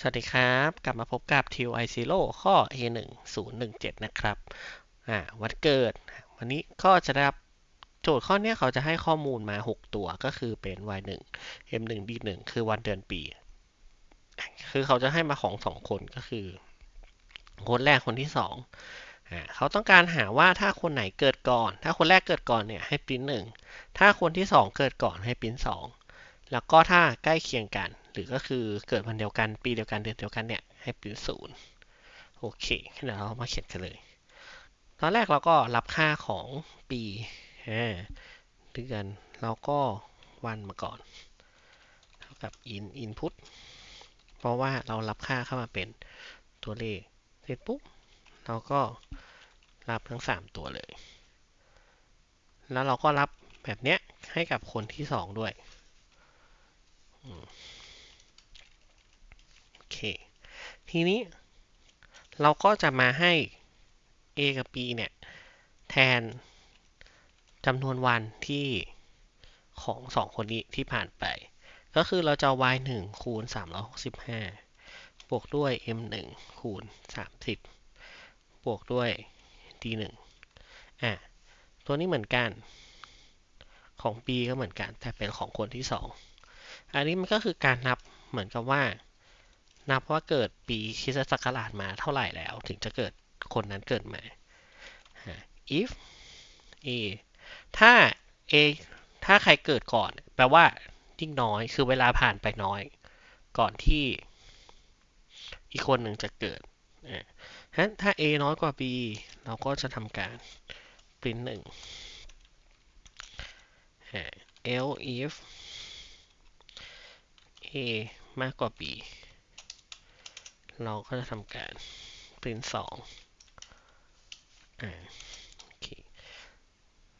สวัสดีครับ กลับมาพบกับ TUI Zero ข้อ A1017 นะครับวันเกิด วันนี้ก็จะได้รับโจทย์ข้อนี้เขาจะให้ข้อมูลมา 6 ตัวก็คือเป็น Y1 M1 D1 คือวันเดือนปี คือเขาจะให้มาของ 2 คนก็คือ คนแรกคนที่2อ่าเขาต้องการหาว่าถ้าคนไหนเกิดก่อน ถ้าคนแรกเกิดก่อนเนี่ยให้ปริ้นหถ้าคนที่ 2 เกิดก่อนให้ปริ้นสอง แล้วก็ถ้าใกล้เคียงกัน หรือก็คือเกิดวันเดียวกัน ปีเดียวกันเดือนเดียวกันเนี่ยให้เปริ้นศูนย์โอเคเดี๋ยวเรามาเขียนกันเลย ตอนแรกเราก็รับค่าของปีเดือนเราก็วันมาก่อนเท่ากับ in input เพราะว่าเรารับค่าเข้ามาเป็นตัวเลขเสร็จปุ๊บเราก็รับทั้ง 3 ตัวเลย แล้วเราก็รับแบบเนี้ยให้กับคนที่ 2 ด้วย โอเค ทีนี้เราก็จะมาให้ A กับ B เนี่ย แทนจำนวนวันที่ของสองคนนี้ที่ผ่านไป ก็คือเราจะ y 1คูณ365 บวกด้วย m 1คูณ30 บวกด้วย d 1อะ ตัวนี้เหมือนกัน ของ b ก็เหมือนกัน แต่เป็นของคนที่2อั อันนี้มันก็คือการนับเหมือนกับว่า นับว่าเกิดปีคริสตศักราชมาเท่าไหร่แล้ว ถึงจะเกิดคนนั้นเกิดมา if a ถ้า a ถ้าใครเกิดก่อน แปลว่ายิ่งน้อยคือเวลาผ่านไปน้อย ก่อนที่อีกคนหนึ่งจะเกิดอ่าฉะนั้นถ้า a น้อยกว่า b เราก็จะทำการ print หนึ่ง l if a มากกว่า b เราก็จะทำการ print 2อโอเค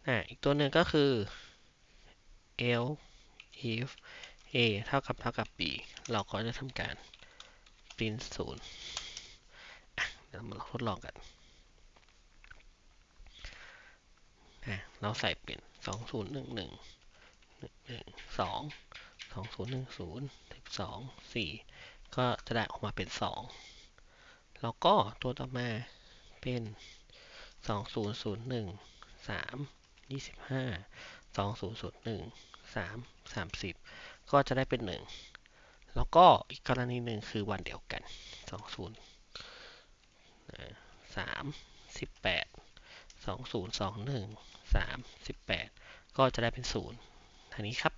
อ,อีกตัวหนึ่งก็คือ l if a เท่ากับเท่ากับ b เราก็จะทำการ print 0เดี๋ยวมาทดลองกันเราใส่เป็น 2011 1 2 สองศูนย์หนึ่งศูนย์สิบสองสี่ก็จะได้ออกมาเป็นสองแล้วก็ตัวต่อมาเป็นสองศูนย์ศูนย์หนึ่งสามยี่สิบห้าสองศูนย์ศูนย์หนึ่งสามสามสิบก็จะได้เป็นหนึ่งแล้วก็อีกกรณีหนึ่งคือวันเดียวกันสองศูนย์สามสิบแปดสองศูนย์สองหนึ่งสามสิบแปดก็จะได้เป็นศูนย์ทีนี้ครับ